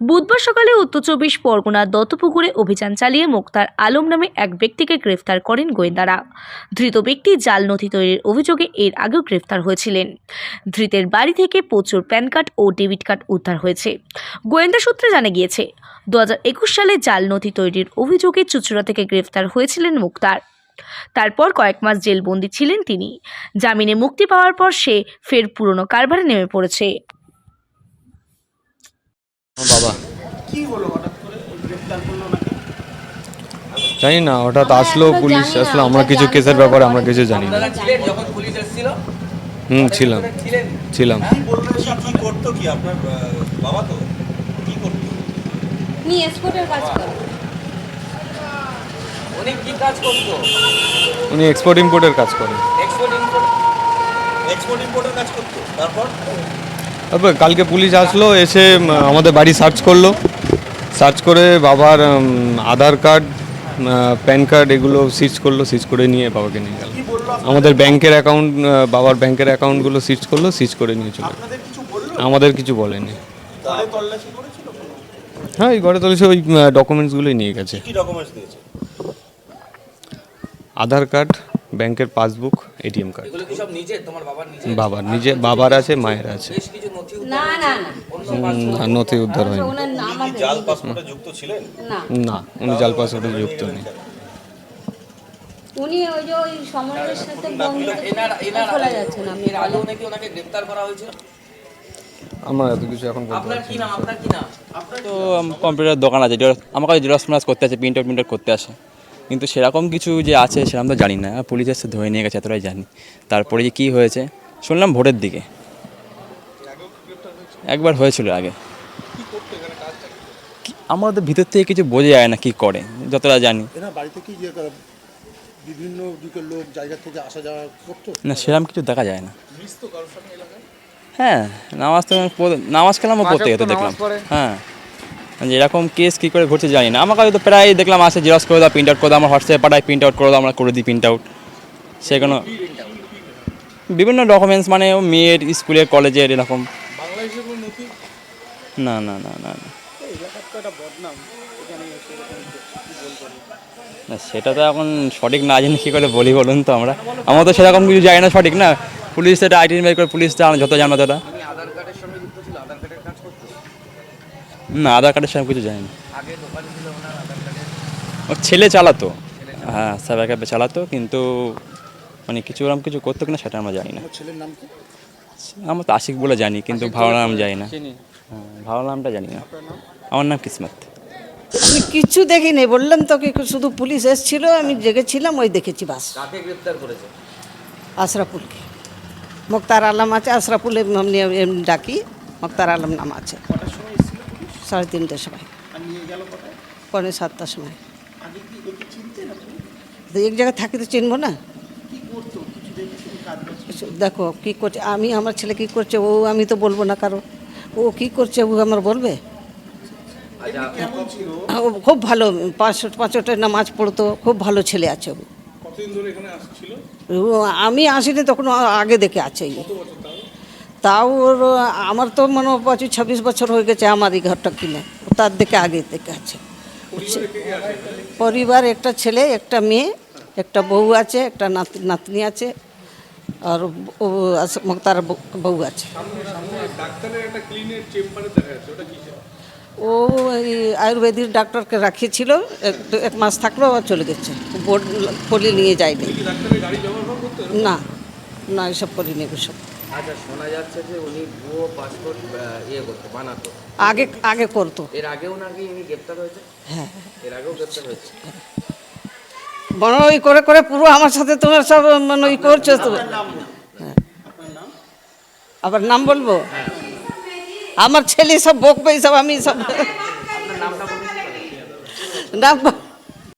বুধবার সকালে উত্তর চব্বিশ পরগনার দত্তপুকুরে অভিযান চালিয়ে মুক্তার আলম নামে এক ব্যক্তিকে গ্রেফতার করেন গোয়েন্দারা। ধৃত ব্যক্তি জাল নথি তৈরির অভিযোগে এর আগেও গ্রেফতার হয়েছিলেন। ধৃতের বাড়ি থেকে প্রচুর প্যান কার্ড ও ডেবিট কার্ড উদ্ধার হয়েছে। গোয়েন্দা সূত্রে জানা গিয়েছে দু হাজার একুশ সালে জাল নথি তৈরির অভিযোগে চুচুড়া থেকে গ্রেফতার হয়েছিলেন মুক্তার। তারপর কয়েক মাস জেলবন্দি ছিলেন তিনি। জামিনে মুক্তি পাওয়ার পর সে ফের পুরনো কারবারে নেমে পড়েছে। বাবা। কি হলো হঠাৎ করে গ্রেফতার করল নাকি? জানি না হঠাৎ আসলো পুলিশ আসলো আমরা কিছু কেসের ব্যাপারে আমরা কিছু জানি না। ছিলেন যখন পুলিশ এসেছিল? হুম ছিলাম। ছিলাম। কি বললেন কি কি করতো কি? আপনার বাবা তো? কি করতো? নি এক্সপোর্টের কাজ করে। উনি কি কাজ করতো? উনি এক্সপোর্ট ইম্পোর্টের কাজ করেন এক্সপোর্ট ইম্পোর্ট এক্সপোর্ট ইম্পোর্টের কাজ করতো। তারপর? তারপর কালকে পুলিশ আসলো এসে আমাদের বাড়ি সার্চ করল। সার্চ করে বাবার আধার কার্ড প্যান কার্ড এগুলো সিজ করল সিজ করে নিয়ে বাবাকে নিয়ে গেল। আমাদের ব্যাংকের অ্যাকাউন্ট বাবার ব্যাংকের অ্যাকাউন্টগুলো সিজ করল সিজ করে নিয়ে চলে আমাদের কিছু বলেনি? হ্যাঁ এই ঘরে তুলেছে ওই ডকুমেন্টসগুলোই নিয়ে গেছে। আধার কার্ড ব্যাংকের পাসবুক এটিএম কার্ড। এগুলো কি সব নিজে? তোমার বাবার নিজে? বাবার নিজে বাবার আছে মায়ের আছে। বেশ কিছু নথি না না না। নথি উদ্ধার হয়নি। জাল পাসপোর্টে যুক্ত ছিলেন? না। না উনি জাল পাসওয়ার্ডে যুক্ত নেই। উনি ওই যে ওই সমরের সাথে বন্ধু এনার এনার খোলা যাচ্ছে না। এর আগেও নাকি ওনাকে গ্রেফতার করা হয়েছিল? আমার এত কিছু এখন আপনার কি নাম? আপনার কি নাম? তো কম্পিউটার দোকান আছে জেরক্স আমার কাছে জেরক্স করতে আছে প্রিন্ট আউট প্রিন্ট করতে আসে। কিন্তু সেরকম কিছু যে আছে সেরকম তো জানি না। পুলিশ এসে ধরে নিয়ে গেছে এতটাই জানি। তারপরে যে কী হয়েছে শুনলাম ভোটের দিকে। একবার হয়েছিল আগে। কি- আমাদের ভিতর থেকে কিছু বোঝা যায় না কি করে যতটা জানি। বিভিন্ন দিকের লোক জায়গা থেকে আসা যাওয়া করতো? না সেরকম কিছু দেখা যায় না। হ্যাঁ নামাজ তো নামাজ কালামও পড়তে যেত দেখলাম। হ্যাঁ। যে এরকম কেস কী করে ঘটছে জানি না। আমার কাছে তো প্রায় দেখলাম আসে জেরক্স করে দাও প্রিন্ট আউট করে দাও, আমার হোয়াটসঅ্যাপে পাঠায় প্রিন্ট আউট করে দাও, আমরা করে দিই প্রিন্ট আউট সে কোনো বিভিন্ন ডকুমেন্টস মানে মেয়ের স্কুলের কলেজের এরকম। না না না না না। সেটা তো এখন সঠিক না জানি কী করে বলি বলুন তো আমরা। আমরা তো সেরকম কিছু জানি না সঠিক না। পুলিশ সেটা আইডেন্টিফাই করে, পুলিশ জানে, যত জানো ততটা উনি আধার কার্ডের সঙ্গে যুক্ত ছিল আধার কার্ডের কাজ করতো? না আধার কার্ডের সব কিছু জানি না। আগে দোকান ছিল ওনার আধার কার্ডের? ও ছেলে চালাতো। হ্যাঁ সাইবার ক্যাফে চালাতো কিন্তু মানে কিছু ওরকম কিছু করতো কিনা সেটা আমরা জানি না। আমার ছেলের নাম কি? আমরা তো আশিক বলে জানি কিন্তু ভালো নাম জানি না। হ্যাঁ, ভালো নামটা জানি না। আমার নাম কিসমত। আমি কিচ্ছু দেখিনি বললাম তোকে শুধু পুলিশ এসেছিল আমি জেগেছিলাম ওই দেখেছি বাস। কাকে গ্রেফতার করেছে? আশরাফুলকে। মুক্তার আলম আছে আশরাফুল এমনি ডাকি। মুক্তার আলম নাম আছে। সাড়ে তিনটের সময়। পৌনে সাতটার সময়। একে জায়গায় থাকি তো চিনবো না। দেখো কী করছে? আমি আমার ছেলে কী করছে? ও আমি তো বলব না কারও। ও কী করছে? ও আমার বলবে? ও খুব ভালো পাঁচ পাঁচটা নামাজ পড়তো খুব ভালো ছেলে আছে ও। কতদিন ধরে এখানে আসছিল? ও আমি আসিনি তখন আগে দেখে আছে তাও ওর, আমার তো মনে পঁচিশ ছাব্বিশ বছর হয়ে গেছে আমার এই ঘরটা কিনে। তার দিকে আগে থেকে আছে। পরিবার, একটা ছেলে, একটা মেয়ে, একটা বউ আছে, একটা নাতি, নাতনি আছে, আর ও তার বউ- আছে। ও আয়ুর্বেদিক ডাক্তারকে রাখিয়েছিল, এক মাস থাকল আবার চলে গেছে। বোর্ড, পলি নিয়ে যায়নি। না না, এসব করিনি এসব আচ্ছা শোনা যাচ্ছে যে উনি ভুয়ো পাসপোর্ট ইয়ে করতো বানাতো। আগে আগে করতো। এর আগেও নাকি ইনি গ্রেফতার হয়েছে? হ্যাঁ। এর আগেও গ্রেফতার হয়েছে? বড় ওই করে করে পুরো আমার সাথে তোমার সব মানে ওই করছ তো। হ্যাঁ। আবার নাম বলব? আমার ছেলে সব বকবে সব আমি সব নাম